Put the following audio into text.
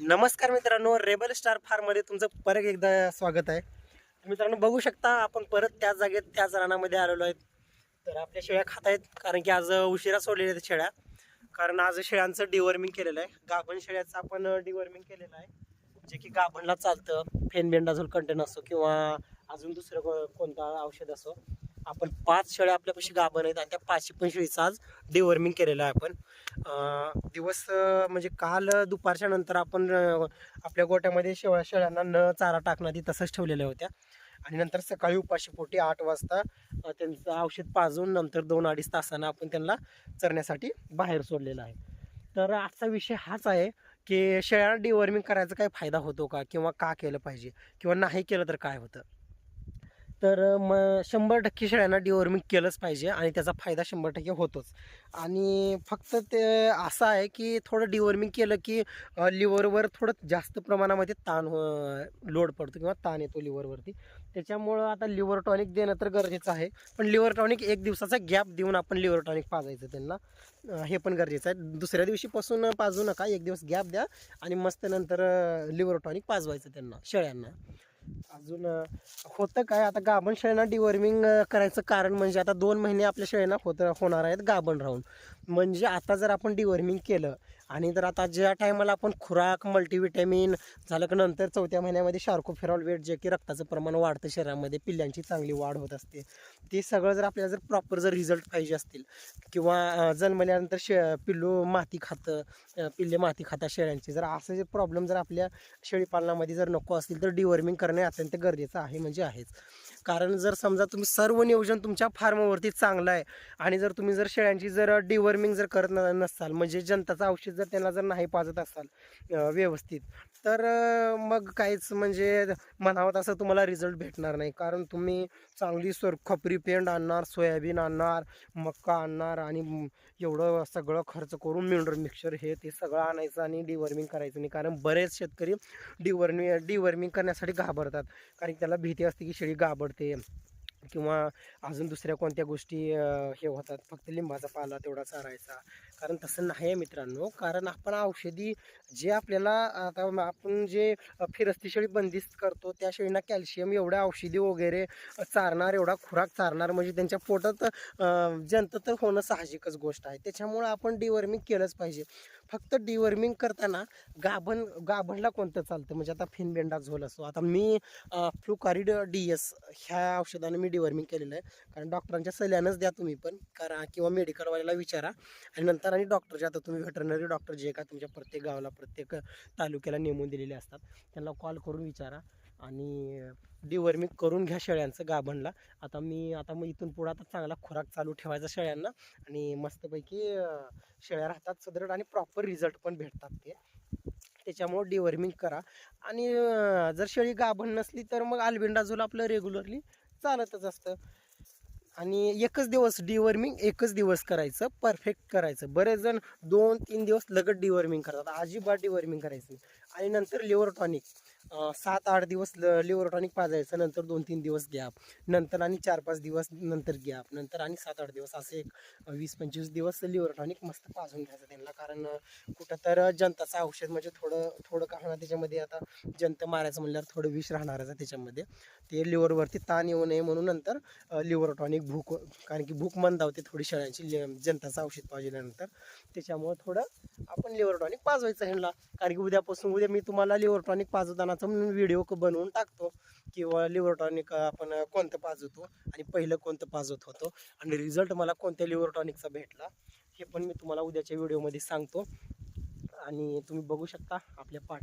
नमस्कार मित्रांनो rebel star फार्ममध्ये तुमचं परत एकदा स्वागत आहे. मित्रांनो बघू शकता आपण परत त्याच जागेत त्याच रानामध्ये आलेलो आहेत. तर आपल्या शेळ्या खात आहेत कारण की आज उशिरा सोडलेल्या आहेत शेळ्या. कारण आज शेळ्यांचं डिवॉर्मिंग केलेलं आहे. गाभण शेळ्याचं आपण डिवॉर्मिंग केलेलं आहे. जे की गाभणला चालतं फेनबेंडाझोल कंटेन असो किंवा अजून दुसरं को- औषध असो. आपण पाच शेळ्या आपल्यापाशी गाभण आहेत आणि त्या पाचशे पण शेळीचा आज डिवॉर्मिंग केलेलं आहे आपण. दिवस म्हणजे काल दुपारच्या नंतर आपण आपल्या गोट्यामध्ये शेवळ्या शेळ्यांना न चारा टाकणार ती तसंच ठेवलेल्या होत्या. आणि नंतर सकाळी उपाशी पोटी आठ वाजता त्यांचं औषध पाजून नंतर दोन अडीच तासांना आपण त्यांना चरण्यासाठी बाहेर सोडलेलं आहे. तर आजचा विषय हाच आहे की शेळ्यांना डिवॉर्मिंग करायचा काय फायदा होतो का? किंवा का केलं पाहिजे? किंवा नाही केलं तर काय होतं? तर मग शंभर टक्के शेळ्यांना डिवॉर्मिंग केलंच पाहिजे आणि त्याचा फायदा शंभर टक्के होतोच. आणि फक्त ते असं आहे की थोडं डिवॉर्मिंग केलं की लिव्हरवर थोडं जास्त प्रमाणामध्ये ताण लोड पडतो किंवा ताण येतो लिव्हरवरती त्याच्यामुळं आता लिव्हर टॉनिक देणं तर गरजेचं आहे. पण लिव्हर टॉनिक एक दिवसाचा गॅप देऊन आपण लिव्हर टॉनिक पाजायचं त्यांना. हे पण गरजेचं आहे. दुसऱ्या दिवशीपासून पाजू नका. एक दिवस गॅप द्या आणि मस्त नंतर लिव्हर टॉनिक पाजवायचं त्यांना शेळ्यांना. अजून होतं काय? आता गाभण शेळ्यांना डिवॉर्मिंग करायचं कारण म्हणजे आता दोन महिने आपल्या शेळ्यांना होत होणार आहेत गाभण राहून. म्हणजे आता जर आपण डिवॉर्मिंग केलं आणि जर आता ज्या टायमाला आपण खुराक मल्टीव्हिटॅमिन झालं की नंतर चौथ्या महिन्यामध्ये शार्कोफेरॉल वेट जे की रक्ताचं प्रमाण वाढतं शरीरामध्ये पिल्ल्यांची चांगली वाढ होत असते. ते सगळं जर आपल्याला जर प्रॉपर जर रिझल्ट पाहिजे असतील किंवा जन्मल्यानंतर शे पिल्लू माती खातं पिल्ले माती खातात शेळ्यांची जर असं जे प्रॉब्लेम जर आपल्या शेळीपालनामध्ये जर नको असतील तर डिवॉर्मिंग करणे अत्यंत गरजेचं आहे म्हणजे आहेच. कारण जर समजा तुम्ही सर्व नियोजन तुमच्या फार्मवरती चांगलं आहे आणि जर तुम्ही जर शेळ्यांची जर डिवर्मिंग जर करत न- नसाल म्हणजे जनताचं औषध जर त्यांना जर नाही पाजत असाल व्यवस्थित तर मग काहीच म्हणजे म्हणावं तसं तुम्हाला रिझल्ट भेटणार नाही. कारण तुम्ही चांगली स्वर खपरी पेंड आणणार सोयाबीन आणणार मक्का आणणार आणि एवढं सगळं खर्च करून मिनरल मिक्सर हे ते सगळं आणायचं आणि डिवर्मिंग करायचं नाही. कारण बरेच शेतकरी डिवर्मिंग डिवर्मिंग करण्यासाठी घाबरतात. कारण की त्याला भीती असते की शेळी घाबरते. किंवा अजून दुसऱ्या कोणत्या गोष्टी हे होतात. फक्त लिंबाचा पाला तेवढा चारायचा कारण तसं नाही आहे मित्रांनो. कारण आपण औषधी जे आपल्याला आता आपण जे फिरस्ती शेळी बंदिस्त करतो त्या शेळींना कॅल्शियम एवढ्या औषधी वगैरे चारणार एवढा खुराक चारणार म्हणजे त्यांच्या पोटात जंत तर होणं साहजिकच गोष्ट आहे. त्याच्यामुळं आपण डिवर्मिंग केलंच पाहिजे. फक्त डिवर्मिंग करताना गाभण गाभणला कोणतं चालतं? म्हणजे आता फिनबेंडा झोल असो. आता मी फ्लुकारिड डी एस ह्या औषधानं मी डिवर्मिंग केलेलं आहे. कारण डॉक्टरांच्या सल्ल्यानंच द्या तुम्ही पण. करा किंवा मेडिकलवाल्याला विचारा. आणि नंतर आणि डॉक्टर जे आता तुम्ही व्हेटरनरी डॉक्टर जे का तुमच्या प्रत्येक गावाला प्रत्येक तालुक्याला नेमून दिलेले असतात त्यांना कॉल करून विचारा आणि डिवर्मिंग करून घ्या शेळ्यांचं गाभणला. आता मी आता मग इथून पुढं आता चांगला खुराक चालू ठेवायचा शेळ्यांना आणि मस्तपैकी शेळ्या राहतात सदृढ आणि प्रॉपर रिझल्ट पण भेटतात ते. त्याच्यामुळं डिवर्मिंग करा आणि जर शेळी गाभण नसली तर मग अल्बिंडाझोल आपलं रेग्युलरली चालतच असतं. आणि एकच दिवस डिवर्मिंग एकच दिवस करायचं परफेक्ट करायचं. बरेच जण दोन तीन दिवस लगत डिवर्मिंग करतात. अजिबात डिवर्मिंग करायचं आणि नंतर लिव्हर टॉनिक सात आठ दिवस लिव्हर टॉनिक पाजायचं नंतर दोन तीन दिवस गॅप. नंतर आणि चार पाच दिवस नंतर गॅप. नंतर आणि सात आठ दिवस असे एक वीस पंचवीस दिवस लिव्हर टॉनिक मस्त पाजून घ्यायचं त्यांना. कारण कुठं तर जंताचं औषध म्हणजे थोडं थोडं का होणार त्याच्यामध्ये आता जंत मारायचं म्हणल्यावर थोडं विष राहणारच आहे त्याच्यामध्ये. ते लिव्हरवरती ताण येऊ नये म्हणून नंतर लिव्हर टॉनिक भूक कारण की भूक मंदावते थोडी शेळ्यांची जनताचं जंताचं औषध पाजल्यानंतर. त्याच्यामुळं थोडं आपण लिव्हर टॉनिक पाजवायचं ह्यांना. कारण की उद्यापासून उद्या मी तुम्हाला लिव्हर टॉनिक पाजवतानाचा व्हिडिओ बनवून टाकतो. किंवा लिव्हरटॉनिक आपण कोणतं पाजवतो आणि पहिलं कोणतं पाजवत होतो. आणि रिझल्ट मला कोणत्या लिव्हरटॉनिकचा भेटला हे पण मी तुम्हाला उद्याच्या व्हिडिओमध्ये सांगतो. आणि तुम्ही बघू शकता आपल्या पाठ